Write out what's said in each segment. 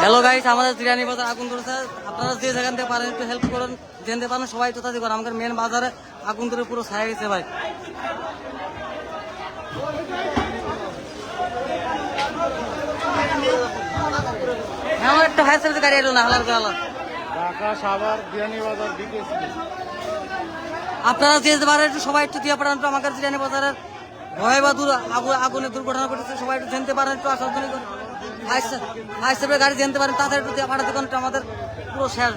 Hello guys আমাদের তিরানি বাজার আগুন ধরেছে। আপনারা যে যেখান থেকে পারেন একটু হেল্প করুন জানতে পারেন সবাই তো তাদের করেন আমাদের মেন বাজারে আগুন ধরে পুরো ছায়া গেছে ভাই। এমন একটা ফায়ার সার্ভিস গাড়ি এলো না হালার গালা। ঢাকা সাভার আপনারা যে পারেন একটু সবাই একটু দিয়ে পারেন আমাদের তিরানি বাজারের ভয় বা দূর আগুন দুর্ঘটনা ঘটেছে সবাই একটু জানতে পারেন একটু আসার জন্য সার্ভিস গাড়ি জানতে পারেন তাদের পাঠাতে কারণ আমাদের পুরো শেষ।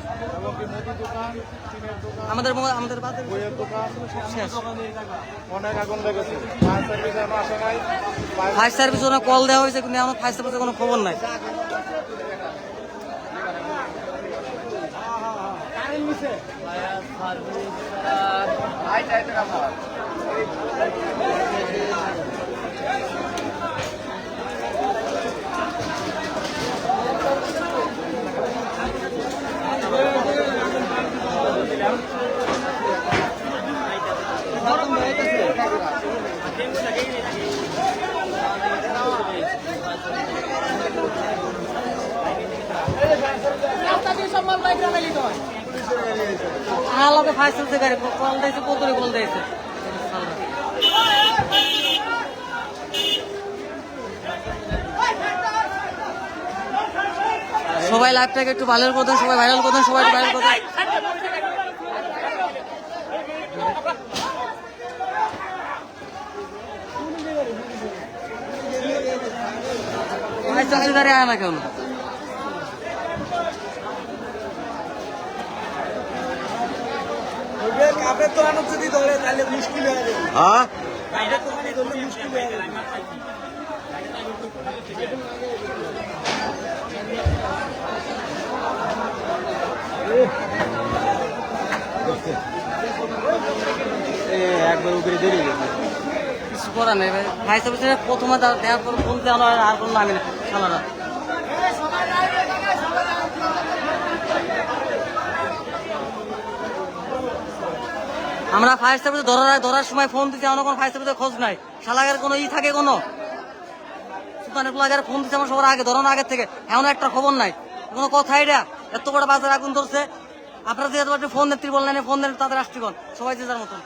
আমাদের আমাদের ফায়ার সার্ভিস ওখানে কল দেওয়া হয়েছে, কিন্তু এখন ফায়ার সার্ভিসের কোনো খবর নাই। আলাদা কল দিয়েছে সবাই লাইভটাকে একটু ভাইরাল করতেন সবাই ভাইরাল করতেন সবাই ভাইরাল করতেন ফায়ার সার্ভিসের গাড়ি আয় না কেন কাপের দোকান যদি ধরে তাহলে মুশকিল হয়ে যাবে। একবার উপরে দেরি কিছু করার নেই ভাই। ফায়ার সার্ভিসের প্রথমে দা- দেওয়ার পর ফোন দেওয়া হয় আর কোনো নামে না সালারা আমরা ফায়ার সার্ভিসে ধরার ধরার সময় ফোন দিচ্ছি আমার কোনো ফায়ার সার্ভিসের খোঁজ নাই। শালাগের কোনো ই থাকে কোনো? সুলতানের প্লাগের ফোন দিচ্ছে আমার সবার আগে ধরানো আগের থেকে। এমন একটা খবর নাই। কোনো কথা এটা? এত বড় বাজার আগুন ধরছে। আপনারা যে এত ফোন দেন ত্রিপল লাইনে ফোন দেন তাদের রাষ্ট্রীগণ সবাই যে যার মতন।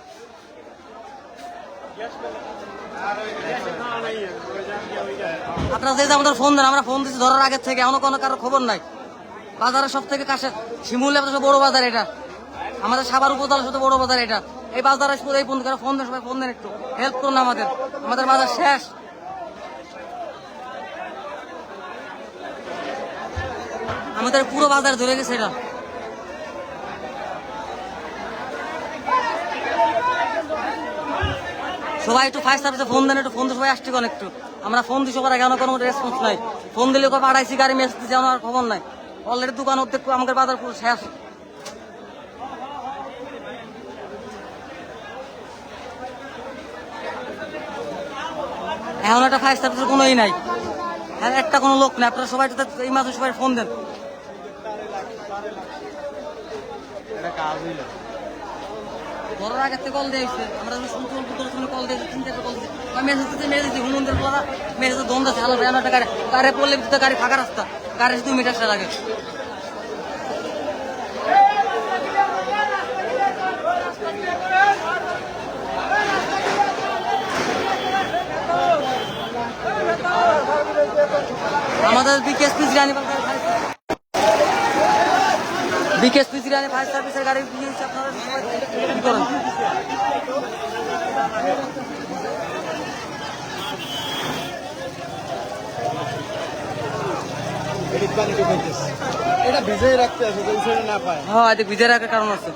আপনারা যে আমাদের ফোন দেন, আমরা ফোন দিচ্ছি ধরার আগের থেকে। এমন কোনো কারও খবর নাই। বাজারের সব থেকে কাছে, শিমুল বড় বাজার এটা। আমাদের সাবার উপজেলার সাথে বড় বাজার এটা। এই বাজারে শুধু এই করে ফোন দেন, সবাই ফোন দেন একটু। হেল্প করুন আমাদের। আমাদের বাজার শেষ। আমাদের পুরো বাজার ধরে গেছে এটা। সবাই একটু ফায়ার সার্ভিসে ফোন দেন, একটু ফোন দিয়ে সবাই আসছে কোন একটু। আমরা ফোন দিই সবার আমার কোনো রেসপন্স নাই। ফোন দিলে কবে আড়াইশি গাড়ি মেসেজ দিচ্ছে আমার খবর নাই। অলরেডি দোকান হতে আমাদের বাজার পুরো শেষ। এখন একটা ফায়ার সার্ভিসের কোনোই নাই। হ্যাঁ একটা কোনো লোক নেই। আপনারা সবাই এই মাসে সবাই ফোন দেন। এটা কাজ হইল। ঘরের আগে থেকে কল দিয়েছে। আমরা যখন শুনতে শুনে কল দিয়েছে কল দিয়েছে। মেসেজ দিতে মেসেজ হুমন্দের বলা। মেসেজ দম দিচ্ছে গাড়ি গাড়ি পড়লে গাড়ি ফাঁকা রাস্তা। গাড়ি দু মিটার সার আমাদের B K S Pijrani B K S Pijrani fire সার্ভিসের গাড়ি দিয়ে আপনারা কি করেন? এটা ভিজে রাখতে আছে না পায়। হ্যাঁ ভিজে রাখার কারণ আছে।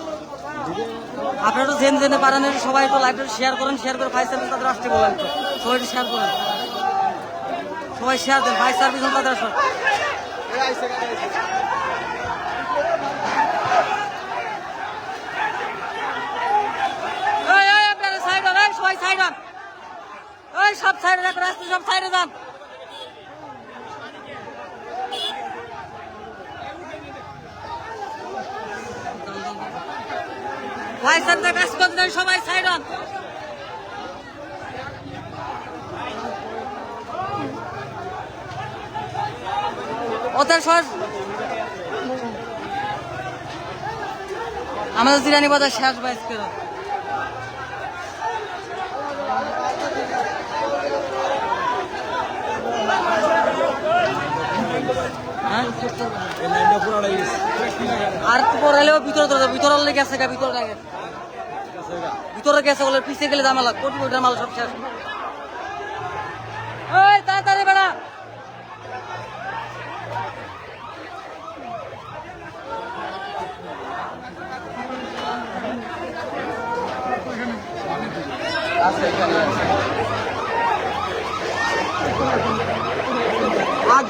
আপনারা তো জেনে জেনে পারেন সবাই একটু লাইভটা শেয়ার করেন শেয়ার করে ফায়ার সার্ভিস তাদের আসতে বলেন তো। সবাই শেয়ার করেন। সবাই শেয়ার দেন ফায়ার সার্ভিস তাদের হন, এই, সবাই সব সাইডে রাস্তা সব ভাই স্যার কাজ সবাই সাইড আমাদের জিরানি বাজার শেষ বাইশ হ্যাঁ আর পরে এলেও ভিতরে ধরে ভিতরে গেছে গা, ভিতরে ভিতরে গেছে বলে পিছিয়ে গেলে জামালা, কোটি কোটি মাল সব শেষ এই তাড়াতাড়ি বেড়া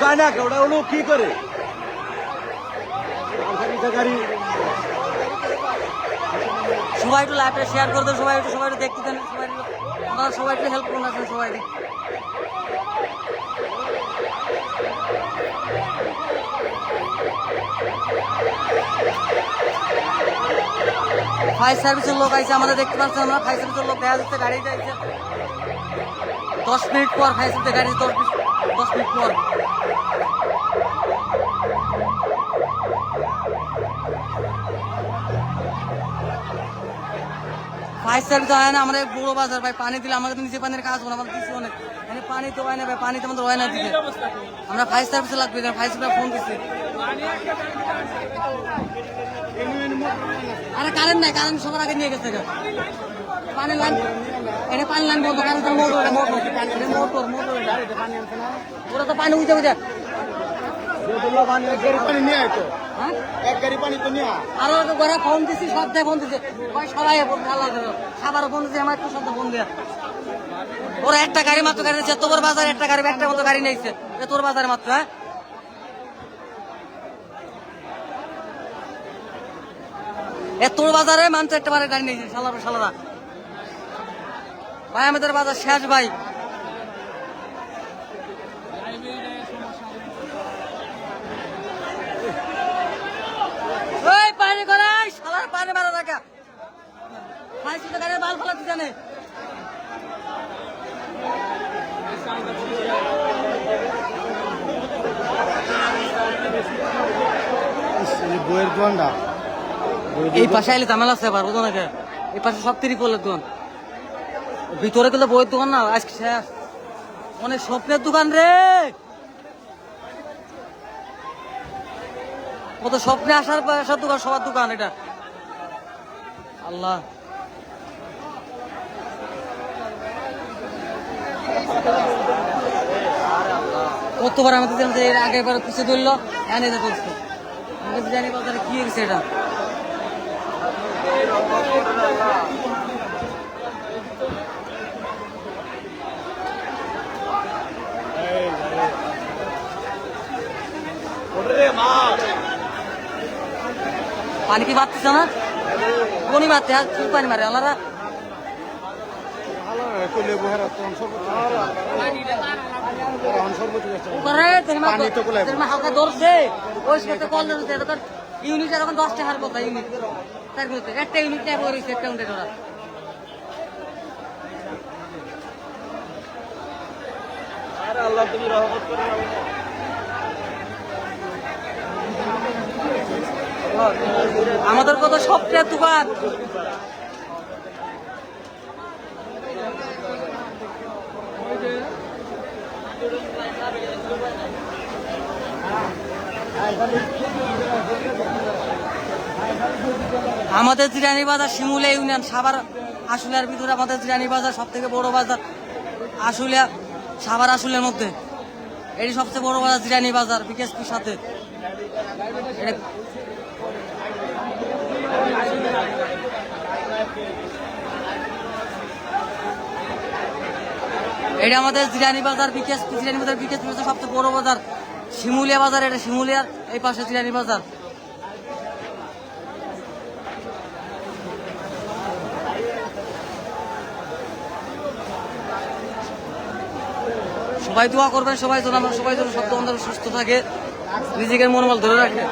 গায় না ওটা কি করে? সবাই একটু লাইভটা শেয়ার করে দেন সবাই একটু সবাই একটু দেখতে দেন, সবাই আপনারা সবাই একটু হেল্প করুন, আসেন সবাই ফায়ার সার্ভিসের লোক আইছে, আমাদের দেখতে পাচ্ছেন আমরা ফায়ার সার্ভিসের লোক দেখা যাচ্ছে গাড়ি যাইছে দশ মিনিট পর ফায়ার সার্ভিসের গাড়ি, দশ দশ মিনিট পর। ফায়ার সার্ভিস হয় না আমরা বড় বাজার ভাই, পানি দিলে আমাদের নিচে পানির কাজ হবে আমাদের কিছু অনেক মানে পানি তো হয় না ভাই, পানি তো আমাদের হয় না দিকে আমরা ফায়ার সার্ভিসে লাগবে ফায়ার সার্ভিসে ফোন দিচ্ছি আরে কারেন্ট নাই কারেন্ট সবার আগে নিয়ে গেছে। পানি লাইন এটা পানি লাইন বন্ধ current motor motor motor motor ওরা তো পানি উঠে উঠে পানি নিয়ে আয় তো। এক গাড়ি পানি তো নিয়ে। আয়। আরও ফোন দিছি সব দেয় ফোন দিছে। সবাই আল্লাহ খাবার ফোন দিছে আমার একটু শব্দ ফোন দেয়া। ওরা একটা গাড়ি মাত্র গাড়ি নিচ্ছে তোর বাজার একটা গাড়ি একটা মতো গাড়ি নিয়েছে। তোর বাজারে মাত্র হ্যাঁ? এ তোর বাজারে মানছে একটা বারে গাড়ি নিয়েছে সালার সালারা ভাই আমাদের বাজার শেষ ভাই। শালার পানি মারা রাখা। ভাই শুধু গাড়ির বাল ফলাতে জানে বইয়ের দোকানটা। এই পাশে আইলে তামেল আছে আবার বুঝো নাকি এই পাশে সব তিরিপলের দোকান। ভিতরে গেলে বইয়ের দোকান না আজকে শেষ। অনেক স্বপ্নের দোকান রে! কত স্বপ্নে আসার পর আসার দোকান, সবার দোকান এটা। আল্লাহ। কতবার আমাদের জানতে এর আগে বার পিছিয়ে ধরলো এনে করছে আমাকে জানি বাজারে কি হয়েছে এটা পানি কি বাড়তেছে না কোনি মারতে আর কি পানি মারে আলাদা ভালো কইলে বহেরা তো সর্বোচ্চ এখন সর্বোচ্চ যাচ্ছে করে তেরমা পানি তো কোলায় তেরমা হালকা ধরছে। ওই সাথে কল ধরছে তখন ইউনিট এখন দশটা হার কথা ইউনিট। তার একটা ইউনিট নেই একটা ইউনিট ওরা। আল্লাহ তুমি রহমত করে আমাদের কত সবচেয়ে দোকান আমাদের জিরানি বাজার, শিমুলিয়া ইউনিয়ন, সাভার, আশুলিয়ার ভিতরে আমাদের জিরানি বাজার সব থেকে বড় বাজার। আশুলিয়া, সাভার, আশুলিয়ার মধ্যে। এটি সবচেয়ে বড় বাজার জিরানি বাজার, বিকেএসপির সাথে। এটা এটা আমাদের জিরানি বাজার বিকেশ জিরানি বাজার বিকেশ বাজার সবচেয়ে বড় বাজার। শিমুলিয়া বাজার, এটা শিমুলিয়ার এই পাশে জিরানি বাজার। সবাই দোয়া করবেন, সবাই যেন সবাই যেন সব সুস্থ থাকে, নিজেকে মনোবল ধরে রাখে।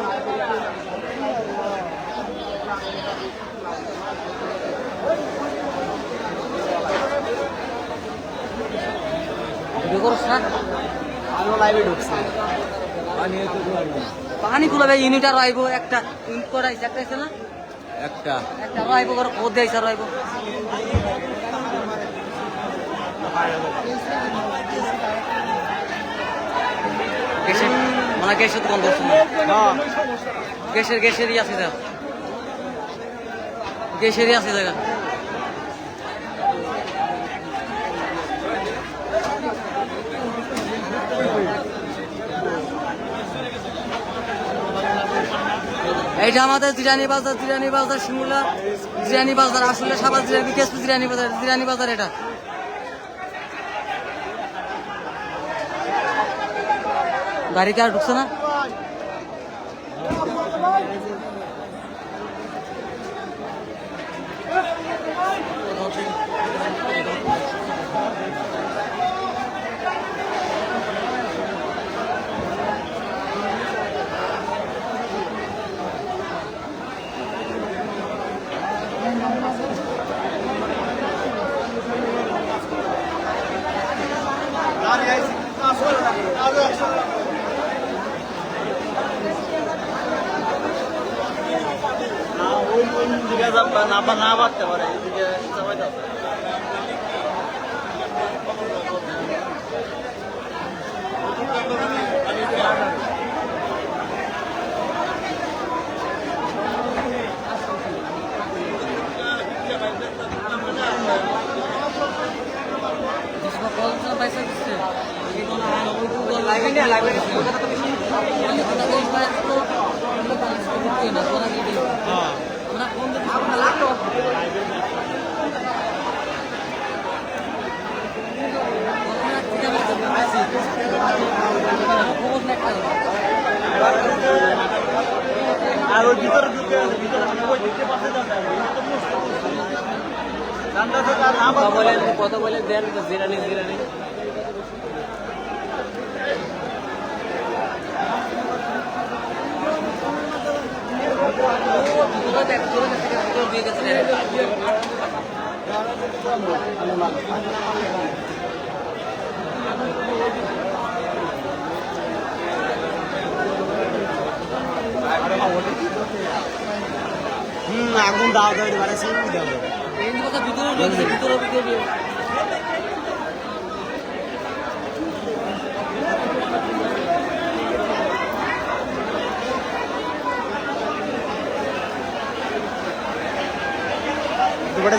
করছ। না আলো লাইভে ঢুকছে। পানি একটু দিলাম। পানি ইউনিট আর আইব একটা ইউনিট করে আইছে একটা আছে না? একটা। একটা আইব করে খোদ দিয়েছে আরও আইব গ্যাসের মানে গ্যাসের দোকান ধরছে না। গ্যাসের গ্যাসেরই আছে যা। গ্যাসেরই আছে জায়গা। এইটা আমাদের জিরানি বাজার জিরানি বাজার শিমুলা জিরানি বাজার আসলে সাবাস জিরানি জিরানি বাজার জিরানি বাজার এটা। গাড়ি কি আর ঢুকছে না, না বাড়তে পারে এদিকে চাপাইতে হবে। আর ওই ভিতরে ঢুকে আছে, ভিতরে ঢুকে ওই দিকে পাশে যাবে। এটা তো মুশকিল। ঠান্ডা থেকে আর না বাড়তে পারে। কথা বলে দেন জিরানি জিরানি হুম, আগুন দাও দাও দাও ভিতরে ঢুকেছে ভিতরে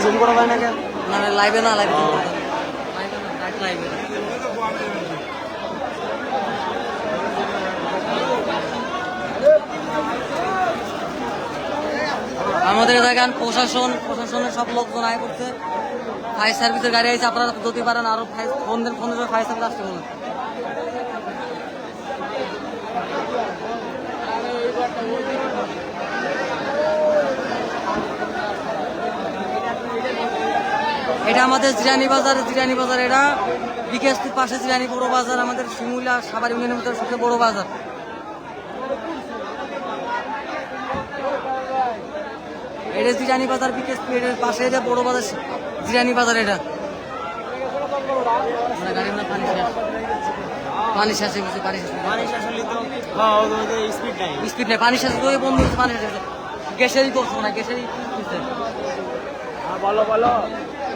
জুম করা যায় না কেন? না লাইভে না লাইভে লাইভে আমাদের দেখেন প্রশাসন প্রশাসনের সব লোকজন আয় করছে। ফায়ার সার্ভিসের গাড়ি আছে আপনারা যদি পারেন আরও ফোন দেন ফোন দেন ফায়ার সার্ভিস আসতে বলুন এটা আমাদের জিরানি বাজার জিরানি বাজার এটা বিকেএসপির পাশে জিরানি বড় বাজার আমাদের শিমুলা সাবার ইউনিয়নের ভিতরে সবচেয়ে বড় বাজার। এটা জিরানি বাজার বিকেএসপি এর পাশে এটা বড় বাজার জিরানি বাজার এটা। পানি শেষ। পানি হয়ে গেছে পানি শেষ পানি শেষ হলে তো হ্যাঁ স্পিড নাই। স্পিড নেই পানি শেষ হয়ে বন্ধ হয়েছে পানি শেষ হয়েছে গ্যাসেরই করছ না গ্যাসেরই হ্যাঁ বলো বলো।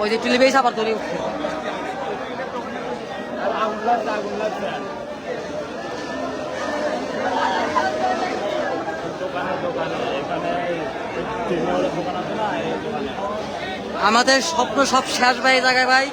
ওই যে টিলিবেই আবার ধরে উঠছে আমাদের স্বপ্ন সব শেষ ভাই জায়গায় ভাই।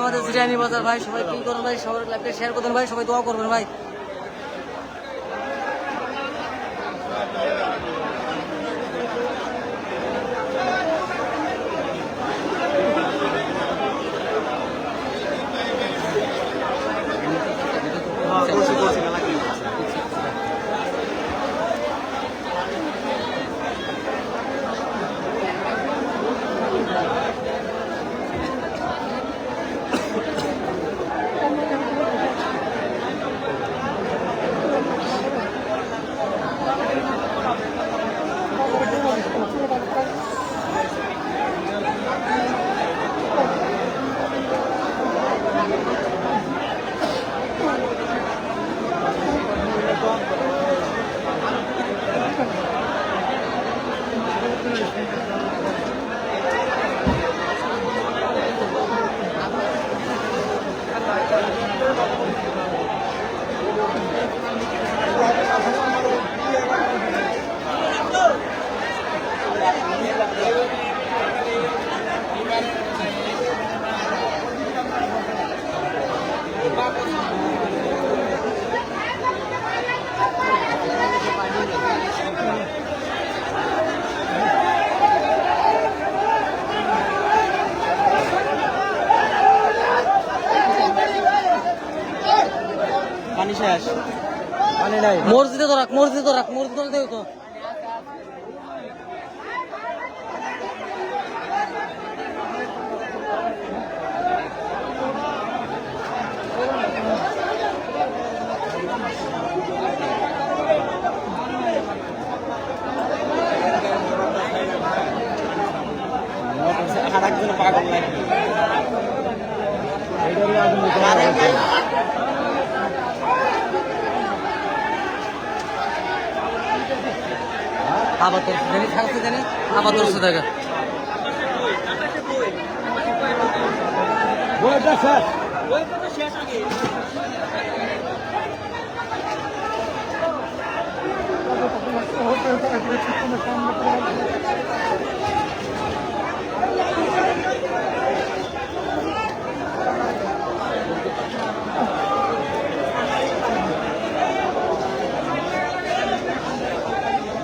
আমাদের জিরানি বাজার ভাই, সবাই কি করুন ভাই? সবার লাইভটা শেয়ার করুন ভাই, সবাই দোয়া করবেন ভাই। আবার তোর জানি থাকতে জানি দেখা বইটা শেষ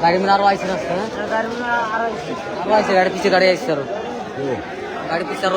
গাড়ি মানে আরও আইসে রাস্তা হ্যাঁ? আরও আইসে গাড়ি পিছিয়ে গাড়ি আইসে আরও। গাড়ি পিছিয়ে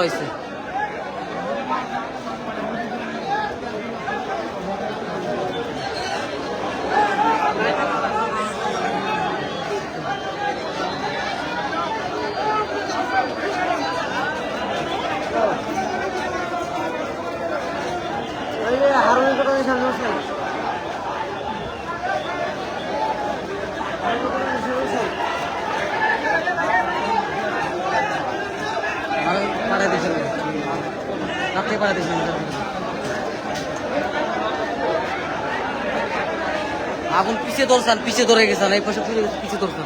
আগুন পিছিয়ে ধরছেন পিছিয়ে ধরে গেছেন এই পাশে পিছিয়ে পিছিয়ে ধরছেন।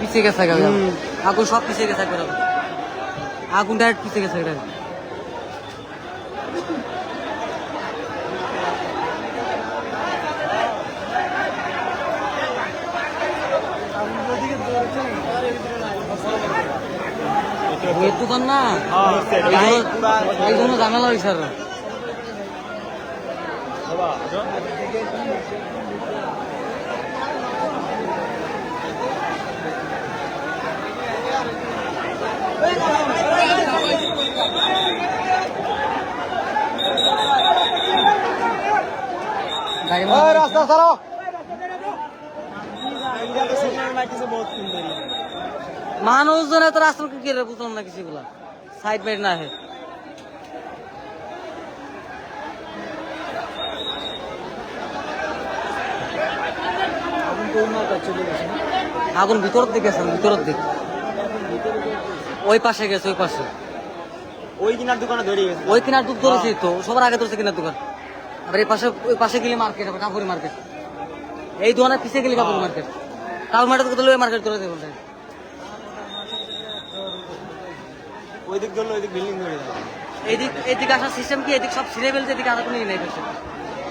পিছিয়ে গেছে। আগুন সব পিছিয়ে গেছে আগুন ডাইরেক্ট পিছিয়ে গেছে এটা বইয়ের দোকান না এই জন্য- ঝামেলা হয়েছে আর গাড়ি মারা- রাস্তা ছাড়ো মানুষজনে তো রাস্তা কি বুঝলাম না কিছুগুলা। সাইড বাইড না হে আগুন ভিতরের দিকে আছে ভিতরের দিক। ওই পাশে গেছে ওই পাশে। ওই কিনার দোকানে ধরে গেছে। ওই কিনার দুধ ধরেছি তো সবার আগে ধরেছে কিনার দোকান। আবার এই পাশে ওই পাশে গেলে মার্কেট আবার কাপড়ি মার্কেট। এই দোকানের পিছিয়ে গেলে কাপড় মার্কেট। কাপড় মার্কেট কোথাও মার্কেট করে দেবো। ওই দিক ধরলে বিল্ডিং হয়ে যাবে। এদিক এদিক আসার সিস্টেম কি? এদিক সব ছিঁড়ে ফেলছে এদিকে আসার কোনো নেই পাশে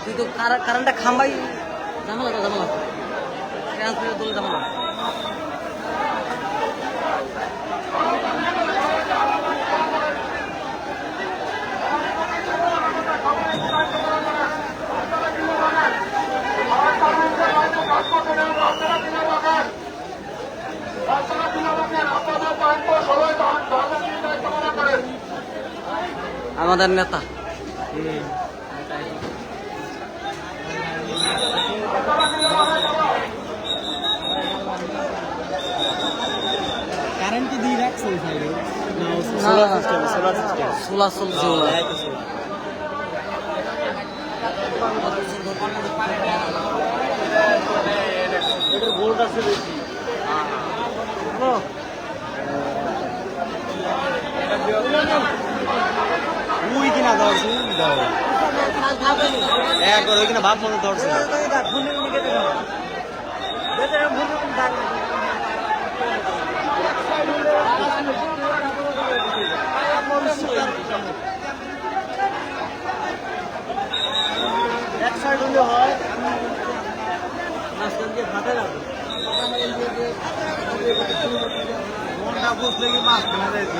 কিন্তু কার- কারেন্টটা খাম্বাই ঝামেলা ঝামেলা ট্রান্সফার দলে ঝামেলা আমাদের নেতা। কারেন্ট দিয়ে রাখছে সোলার সিস্টেম সোলার সিস্টেম সোলা চলছে ওলা কিনা ধরছে একবার ওই কিনা ভাব মতো ধরছে এক সাইড হলে হয় মাঝখান দিয়ে ফাটে মনটা বুঝলে কি মাছ কিনা যাইছে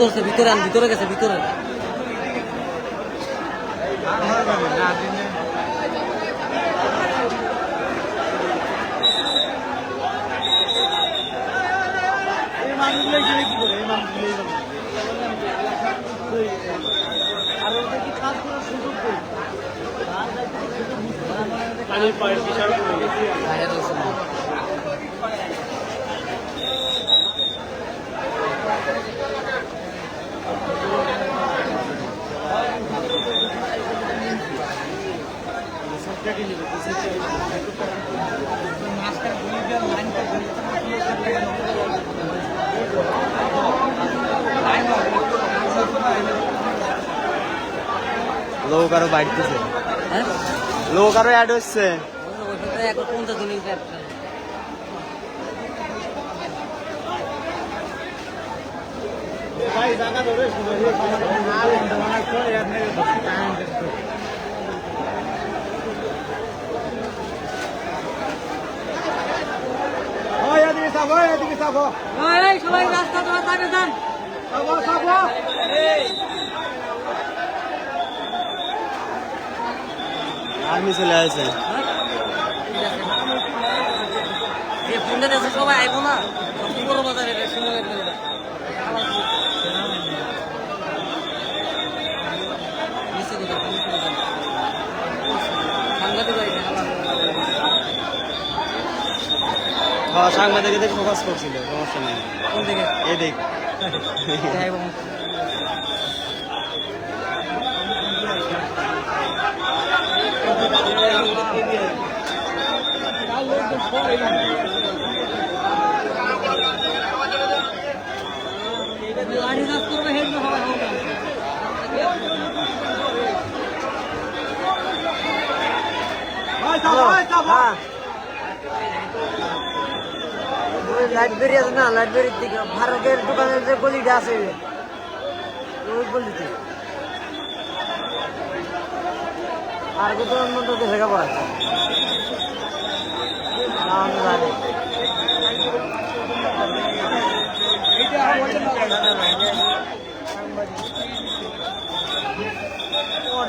ধরছে ভিতরে আন ভিতরে গেছে ভিতরে কি করে এই মানুষগুলো এইভাবে আর ওটা কি কাজ করার সুযোগ কই পানির পায়ের বিশাল করে গেছে বাইরে ধরছে না। লোক আরও বাড়তেছে। হ্যাঁ? লোক আরও অ্যাড হচ্ছে। ওইখানে এখন পঞ্চাশ সবাই রাস্তা তোমার তাকে যান। আর্মি চলে আসে সবাই আইব না সবচেয়ে বড় বাজার এটা শিমুলের মেলা। নিচে কোথাও, নিচে কোথাও। সাংঘাতিক হয়েছে, আল্লাহ। হ্যাঁ সাংবাদিকদের ফোকাস করছিল সমস্যা নেই। কোন দিকে? এদিক লাইব্রেরি আছে না, লাইব্রেরির দিকে। ভারতের দোকানের যে গলিটা আছে, ওই গলিতে। আর কোথাও অন্য তো দেখা পাওয়া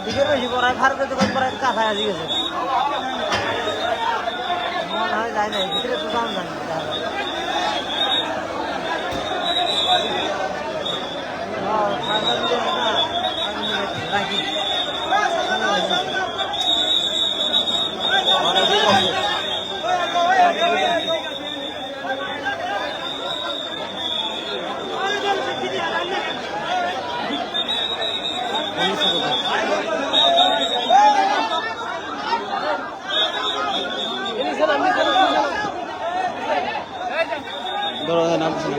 দিকে বেশি পড়ায়, ভারতের দোকান পড়ায় কাছাকাছি গেছে। মনে হয় যায় না ভিতরে তো দাম জানি রাখি ধরো নামছে নামছে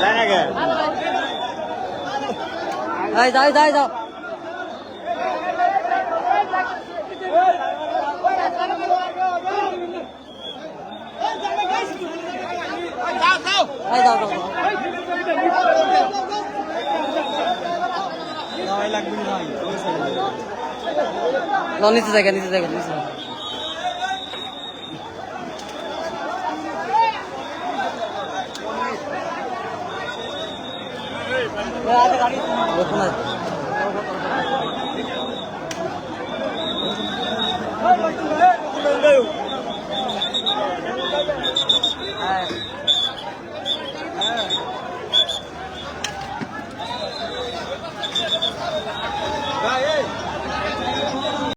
তাই নাকি এই যাই যাই যাও এই যাও যাও যাও। দাওয়াই লাগবে না ভাই ওই সাইডে যাও, নিচে জায়গা নিচে জায়গা নিচে জায়গা। 我从那